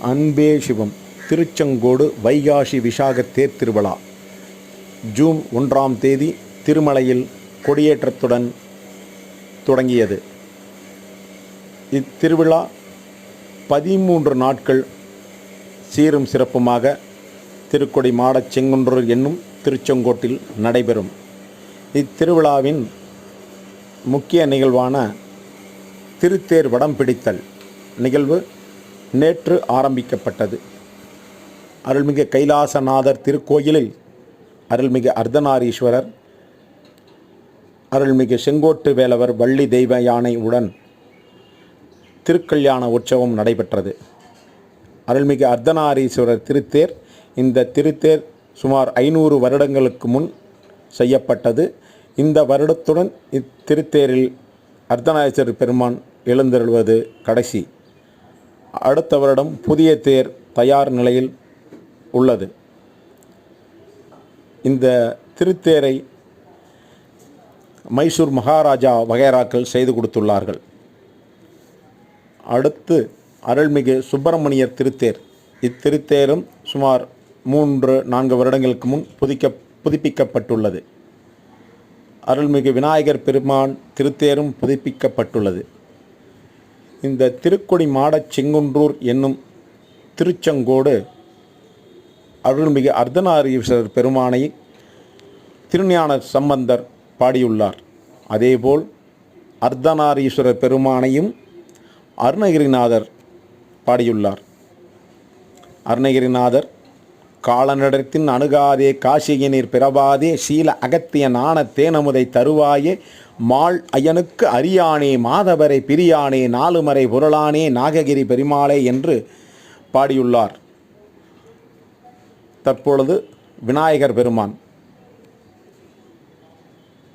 அன்பே சிவம். திருச்செங்கோடு வைகாசி விசாக தேர் திருவிழா. ஜூன் ஒன்றாம் தேதி திருமலையில் கொடியேற்றத்துடன் தொடங்கியது. இத்திருவிழா பதிமூன்று நாட்கள் சீரும் சிறப்புமாக திருக்கொடி மாடச் செங்குன்றூர் என்னும் திருச்செங்கோட்டில் நடைபெறும். இத்திருவிழாவின் முக்கிய நிகழ்வான திருத்தேர் வடம் பிடித்தல் நிகழ்வு நேற்று ஆரம்பிக்கப்பட்டது. அருள்மிகு கைலாசநாதர் திருக்கோயிலில் அருள்மிகு அர்த்தநாரீஸ்வரர் அருள்மிகு செங்கோட்டு வேலவர் வள்ளி தெய்வ யானை உடன் திருக்கல்யாண உற்சவம் நடைபெற்றது. அருள்மிகு அர்த்தநாரீஸ்வரர் திருத்தேர் இந்த திருத்தேர் சுமார் ஐநூறு வருடங்களுக்கு முன் செய்யப்பட்டது. இந்த வருடத்துடன் இத்திருத்தேரில் அர்த்தநாரீஸ்வரர் பெருமான் எழுந்தருள்வது கடைசி. அடுத்த வருடம் புதிய தேர் தயார் நிலையில் உள்ளது. இந்த திருத்தேரை மைசூர் மகாராஜா வகைராக்கள் செய்து கொடுத்துள்ளார்கள். அடுத்து அருள்மிகு சுப்பிரமணியர் திருத்தேர். இத்திருத்தேரும் சுமார் மூன்று நான்கு வருடங்களுக்கு முன் புதிக்க புதுப்பிக்கப்பட்டுள்ளது. அருள்மிகு விநாயகர் பெருமான் திருத்தேரும் புதுப்பிக்கப்பட்டுள்ளது. இந்த திருக்கொடி மாடச் செங்குன்றூர் என்னும் திருச்செங்கோடு அருள்மிகு அர்த்தநாரீஸ்வரர் பெருமானை திருஞான சம்பந்தர் பாடியுள்ளார். அதேபோல் அர்த்தநாரீஸ்வரர் பெருமானையும் அருணகிரிநாதர் பாடியுள்ளார். அருணகிரிநாதர் காலநடத்தின் அணுகாதே காசியினீர் பிறவாதே சீல அகத்திய நாண தேனமுதை தருவாயே மாள் அயனுக்கு அரியானே மாதவரை பிரியானே நாலுமறை புரளானே நாககிரி பெருமாளே என்று பாடியுள்ளார். தற்பொழுது விநாயகர் பெருமான்.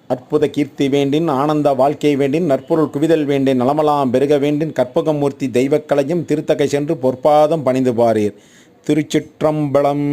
அற்புத கீர்த்தி வேண்டின் ஆனந்த வாழ்க்கை வேண்டின் நற்பொருள் குவிதல் வேண்டின் நலமலாம் பெருக வேண்டின் கற்பகமூர்த்தி தெய்வக்கலையும் திருத்தகை சென்று பொற்பாதம் பணிந்து பாரீர் திருச்சிற்றம்பலம்.